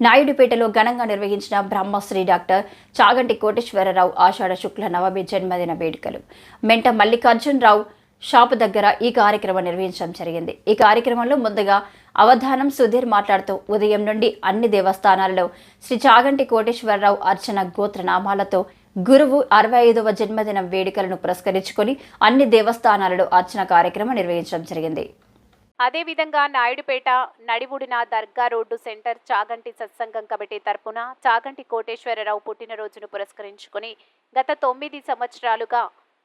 నాయుడుపేటలో ఘనంగా నిర్వహించిన బ్రహ్మశ్రీ డాక్టర్ చాగంటి కోటేశ్వరరావు ఆషాఢ శుక్ల నవమి జన్మదిన వేడుకలు. మెంట మల్లికార్జునరావు షాపు దగ్గర ఈ కార్యక్రమం నిర్వహించడం జరిగింది. ఈ కార్యక్రమంలో ముందుగా అవధానం సుధీర్ మాట్లాడుతూ ఉదయం నుండి అన్ని దేవస్థానాలలో శ్రీ చాగంటి కోటేశ్వరరావు అర్చన గోత్ర నామాలతో గురువు అరవై ఐదవ జన్మదిన వేడుకలను పురస్కరించుకొని అన్ని దేవస్థానాలలో అర్చన కార్యక్రమం నిర్వహించడం జరిగింది. అదేవిధంగా నాయుడుపేట నడివుడిన దర్గా రోడ్డు సెంటర్ చాగంటి సత్సంగం కమిటీ తరపున చాగంటి కోటేశ్వరరావు పుట్టినరోజును పురస్కరించుకుని గత తొమ్మిది సంవత్సరాలుగా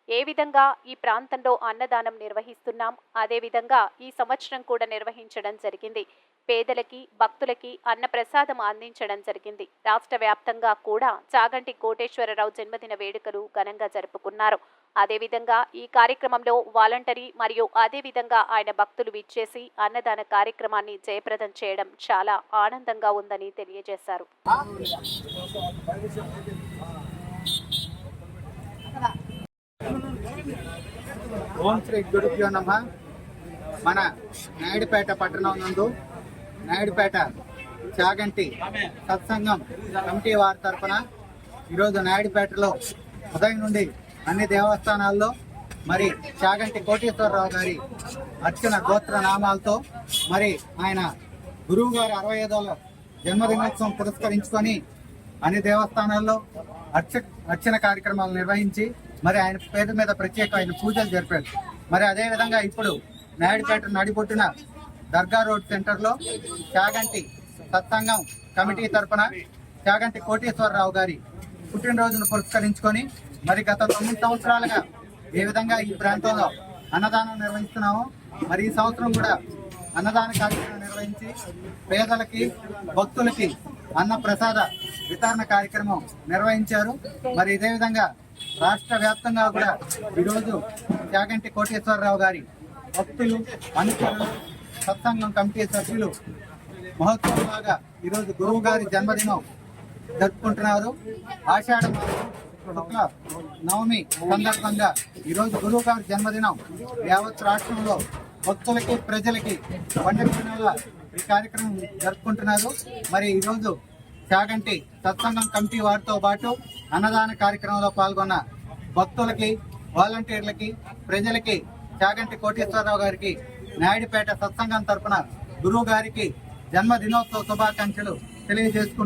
ఏ విధంగా ఈ ప్రాంతంలో అన్నదానం నిర్వహిస్తున్నాం అదేవిధంగా ఈ సంవత్సరం కూడా నిర్వహించడం జరిగింది. పేదలకి భక్తులకి అన్నప్రసాదం అందించడం జరిగింది. రాష్ట్ర వ్యాప్తంగా కూడా చాగంటి కోటేశ్వరరావు జన్మదిన వేడుకలు ఘనంగా జరుపుకున్నారు. అదేవిధంగా ఈ కార్యక్రమంలో వాలంటరీ మరియు అదేవిధంగా ఆయన భక్తులు విచ్చేసి అన్నదాన కార్యక్రమాన్ని జయప్రదం చేయడం చాలా ఆనందంగా ఉందని తెలియజేశారు. ఓం శ్రీ గురుభ్యో నమ. మన నాయుడుపేట పట్టణం నందు నాయుడుపేట చాగంటి సత్సంగం కమిటీ వారి తరఫున ఈరోజు నాయుడుపేటలో ఉదయం నుండి అన్ని దేవస్థానాల్లో మరి చాగంటి కోటేశ్వరరావు గారి అర్చన గోత్ర నామాలతో మరి ఆయన గురువు గారి అరవై ఐదవ జన్మదినోత్సవం పురస్కరించుకొని అన్ని దేవస్థానాల్లో అర్చ అర్చన కార్యక్రమాలు నిర్వహించి మరి ఆయన పేరు మీద ప్రత్యేకమైన పూజలు జరిపారు. మరి అదేవిధంగా ఇప్పుడు నాయుడుపేట నడిబొట్టున దర్గా రోడ్ సెంటర్లో త్యాగంటి సత్సంగం కమిటీ తరపున త్యాగంటి కోటేశ్వరరావు గారి పుట్టినరోజును పురస్కరించుకొని మరి గత తొమ్మిది సంవత్సరాలుగా ఏ విధంగా ఈ ప్రాంతంలో అన్నదానం నిర్వహిస్తున్నామో మరి ఈ సంవత్సరం కూడా అన్నదాన కార్యక్రమం నిర్వహించి పేదలకి భక్తులకి అన్న ప్రసాద వితరణ కార్యక్రమం నిర్వహించారు. మరి ఇదే విధంగా రాష్ట్ర వ్యాప్తంగా కూడా ఈరోజు త్యాగంటి కోటేశ్వరరావు గారి భక్తులు అనుచరులు సత్సంగం కమిటీ సభ్యులు మహోత్సవంలాగా ఈరోజు గురువు గారి జన్మదినం జరుపుకుంటున్నారు. ఆషాఢ శుక్ల నవమి సందర్భంగా ఈరోజు గురువు గారి జన్మదినం. యావత్ రాష్ట్రంలో భక్తులకి ప్రజలకి పండుగ ఈ కార్యక్రమం జరుపుకుంటున్నారు. మరి ఈరోజు చాగంటి సత్సంగం కమిటీ వారితో పాటు అన్నదాన కార్యక్రమంలో పాల్గొన్న భక్తులకి వాలంటీర్లకి ప్రజలకి చాగంటి కోటేశ్వరరావు గారికి నాయుడుపేట సత్సంగం తరపున గురువు గారికి జన్మదినోత్సవ శుభాకాంక్షలు తెలియజేసుకుంటున్నారు